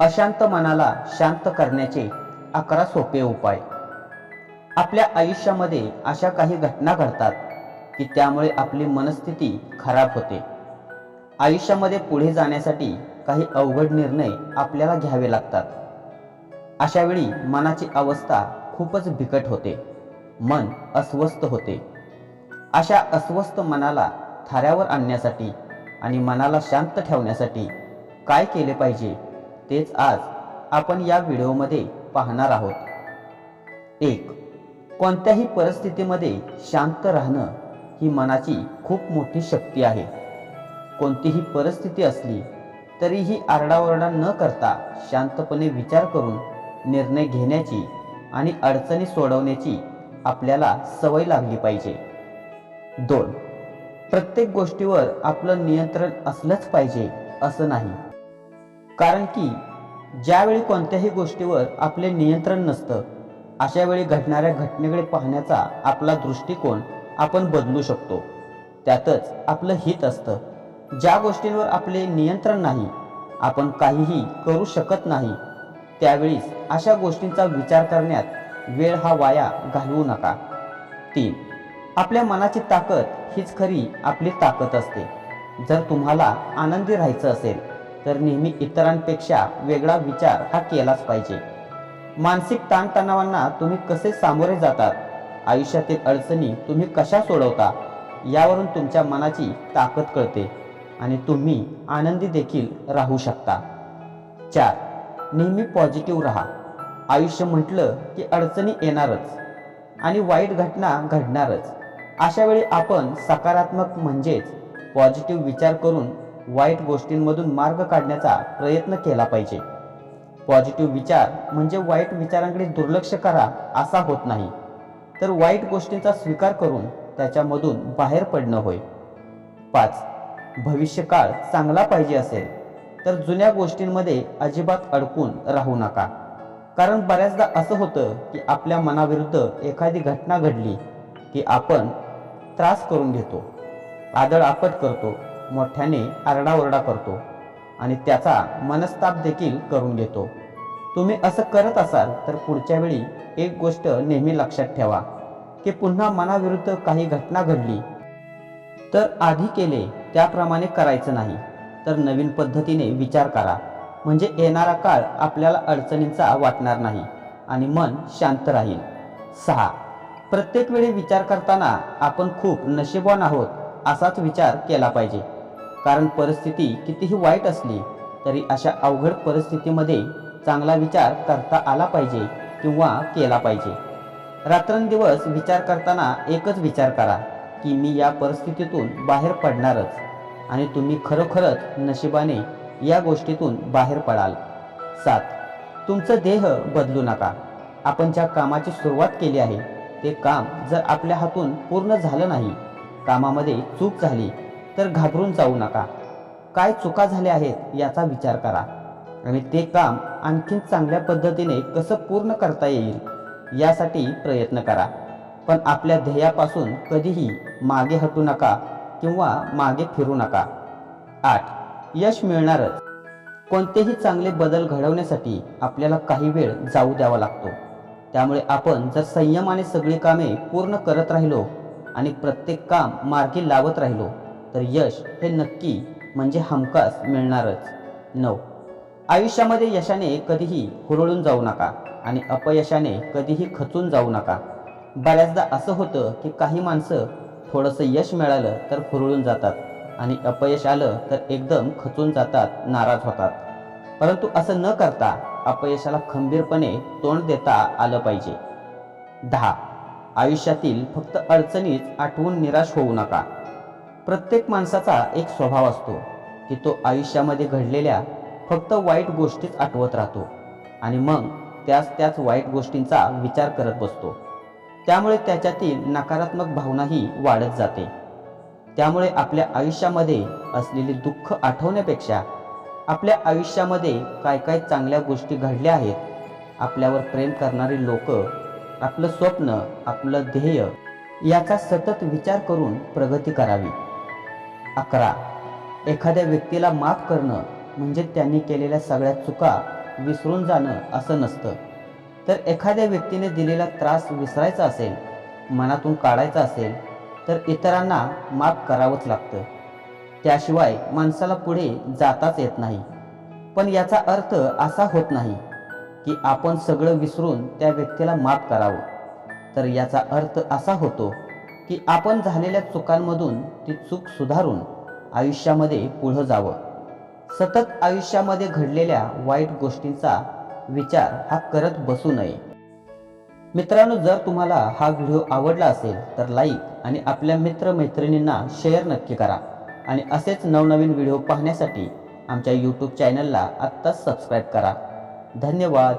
अशांत मनाला शांत करण्याचे अकरा सोपे उपाय. आपल्या आयुष्यामध्ये अशा काही घटना घडतात की त्यामुळे आपली मनस्थिती खराब होते. आयुष्यामध्ये पुढे जाण्यासाठी काही अवघड निर्णय आपल्याला घ्यावे लागतात. अशावेळी मनाची अवस्था खूपच बिकट होते. मन अस्वस्थ होते. अशा अस्वस्थ मनाला थाऱ्यावर आणण्यासाठी आणि मनाला शांत ठेवण्यासाठी काय केले पाहिजे? तेच आज आपण या व्हिडिओमध्ये पाहणार आहोत. एक कोणत्याही परिस्थितीमध्ये शांत राहणं ही मनाची खूप मोठी शक्ती आहे. कोणतीही परिस्थिती असली तरीही आरडाओरडा न करता शांतपणे विचार करून निर्णय घेण्याची आणि अडचणी सोडवण्याची आपल्याला सवय लागली पाहिजे. दोन प्रत्येक गोष्टीवर आपलं नियंत्रण असलंच पाहिजे असं नाही. कारण की ज्यावेळी कोणत्याही गोष्टीवर आपले नियंत्रण नसतं अशा वेळी घडणाऱ्या घटनेकडे पाहण्याचा आपला दृष्टिकोन आपण बदलू शकतो. त्यातच आपलं हित असतं. ज्या गोष्टींवर आपले नियंत्रण नाही आपण काहीही करू शकत नाही त्यावेळीच अशा गोष्टींचा विचार करण्यात वेळ हा वाया घालवू नका. तीन आपल्या मनाची ताकद हीच खरी आपली ताकद असते. जर तुम्हाला आनंदी राहायचं असेल तर नेहमी इतरांपेक्षा वेगळा विचार हा केलाच पाहिजे. मानसिक ताणतणावांना तुम्ही कसे सामोरे जातात? आयुष्यातील अडचणी तुम्ही कशा सोडवता? यावरून तुमच्या मनाची ताकद कळते आणि तुम्ही आनंदी देखील राहू शकता. चार नेहमी पॉझिटिव्ह राहा. आयुष्य म्हटलं की अडचणी येणारच आणि वाईट घटना घडणारच. अशावेळी आपण सकारात्मक म्हणजेच पॉझिटिव्ह विचार करून वाईट गोष्टींमधून मार्ग काढण्याचा प्रयत्न केला पाहिजे. पॉझिटिव्ह विचार म्हणजे वाईट विचारांकडे दुर्लक्ष करा असा होत नाही. तर वाईट गोष्टींचा स्वीकार करून त्याच्यामधून बाहेर पडणं होय. पाच भविष्यकाळ चांगला पाहिजे असेल तर जुन्या गोष्टींमध्ये अजिबात अडकून राहू नका. कारण बऱ्याचदा असं होतं की आपल्या मनाविरुद्ध एखादी घटना घडली की आपण त्रास करून घेतो आदळ आपट करतो मोठ्याने आरडाओरडा करतो आणि त्याचा मनस्ताप देखील करून घेतो. तुम्ही असं करत असाल तर पुढच्या वेळी एक गोष्ट नेहमी लक्षात ठेवा की पुन्हा मनाविरुद्ध काही घटना घडली तर आधी केले त्याप्रमाणे करायचं नाही. तर नवीन पद्धतीने विचार करा म्हणजे येणारा काळ आपल्याला अडचणींचा वाटणार नाही आणि मन शांत राहील. सहा. प्रत्येक वेळी विचार करताना आपण खूप नशीबवान आहोत असाच विचार केला पाहिजे. कारण परिस्थिती कितीही वाईट असली तरी अशा अवघड परिस्थितीमध्ये चांगला विचार करता आला पाहिजे किंवा केला पाहिजे. रात्रंदिवस विचार करताना एकच विचार करा की मी या परिस्थितीतून बाहेर पडणारच आणि तुम्ही खरोखरच नशिबाने या गोष्टीतून बाहेर पडाल. सात. तुमचं देह बदलू नका. आपण ज्या कामाची सुरुवात केली आहे ते काम जर आपल्या हातून पूर्ण झालं नाही कामामध्ये चूक झाली तर घाबरून जाऊ नका. काय चुका झाल्या आहेत याचा विचार करा. आणि ते काम आणखीन चांगल्या पद्धतीने कसं पूर्ण करता येईल यासाठी प्रयत्न करा. पण आपल्या ध्येयापासून कधीही मागे हटू नका किंवा मागे फिरू नका. आठ. यश मिळणारच. कोणतेही चांगले बदल घडवण्यासाठी आपल्याला काही वेळ जाऊ द्यावा लागतो. त्यामुळे आपण जर संयमाने सगळी कामे पूर्ण करत राहिलो आणि प्रत्येक काम मार्गी लावत राहिलो तर यश हे नक्की म्हणजे हमखास मिळणारच. नऊ. आयुष्यामध्ये यशाने कधीही हुरळून जाऊ नका आणि अपयशाने कधीही खचून जाऊ नका. बऱ्याचदा असं होतं की काही माणसं थोडंसं यश मिळालं तर हुरळून जातात आणि अपयश आलं तर एकदम खचून जातात नाराज होतात. परंतु असं न करता अपयशाला खंबीरपणे तोंड देता आलं पाहिजे. दहा. आयुष्यातील फक्त अडचणीच आठवून निराश होऊ नका. प्रत्येक माणसाचा एक स्वभाव असतो की तो आयुष्यामध्ये घडलेल्या फक्त वाईट गोष्टीच आठवत राहतो आणि मग त्याच त्याच वाईट गोष्टींचा विचार करत बसतो. त्यामुळे त्याच्यातील नकारात्मक भावनाही वाढत जाते. त्यामुळे आपल्या आयुष्यामध्ये असलेले दुःख आठवण्यापेक्षा आपल्या आयुष्यामध्ये काय काय चांगल्या गोष्टी घडल्या आहेत आपल्यावर प्रेम करणारी लोक आपलं स्वप्न आपलं ध्येय याचा सतत विचार करून प्रगती करावी. अकरा. एखाद्या व्यक्तीला माफ करणं म्हणजे त्यांनी केलेल्या सगळ्या चुका विसरून जाणं असं नसतं. तर एखाद्या व्यक्तीने दिलेला त्रास विसरायचा असेल मनातून काढायचा असेल तर इतरांना माफ करावंच लागतं. त्याशिवाय माणसाला पुढे जाताच येत नाही. पण याचा अर्थ असा होत नाही की आपण सगळं विसरून त्या व्यक्तीला माफ करावं. तर याचा अर्थ असा होतो की आपण झालेल्या चुकांमधून ती चूक सुधारून आयुष्यामध्ये पुढं जावं. सतत आयुष्यामध्ये घडलेल्या वाईट गोष्टींचा विचार हा करत बसू नये. मित्रांनो जर तुम्हाला हा व्हिडिओ आवडला असेल तर लाईक आणि आपल्या मित्रमैत्रिणींना शेअर नक्की करा. आणि असेच नवनवीन व्हिडिओ पाहण्यासाठी आमच्या यूट्यूब चॅनलला आत्ताच सबस्क्राईब करा. धन्यवाद.